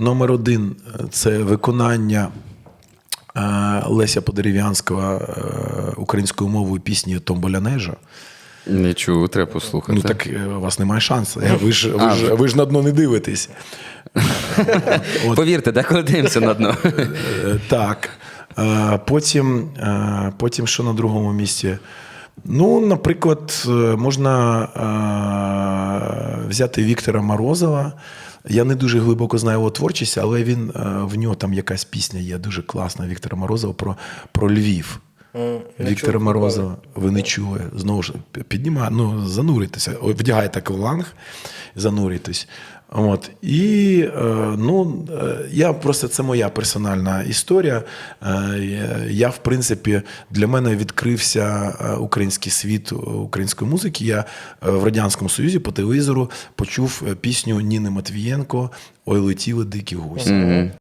Номер один е, це виконання е, Леся Подерев'янського е, українською мовою пісні Томболя Нежа. Не чув, треба послухати. Ну так у вас немає шансу. Ви ж, ви ж, ви ж на дно не дивитесь. От. Повірте, деколи дивимося на дно. Так. Потім, потім що на другому місці? Ну, наприклад, можна взяти Віктора Морозова. Я не дуже глибоко знаю його творчість, але він, е, в нього там якась пісня є дуже класна Віктора Морозова про, про Львів. Віктора Морозова, ви не чули. Знову ж піднімає, ну, зануритеся, Ой, вдягайте акваланг, зануритесь. От. І е, ну, е, я просто це моя персональна історія. Е, я, в принципі, для мене відкрився е, український світ української музики. Я е, в Радянському Союзі по телевізору почув е, пісню Ніни Матвієнко Ой летіли дикі гусі.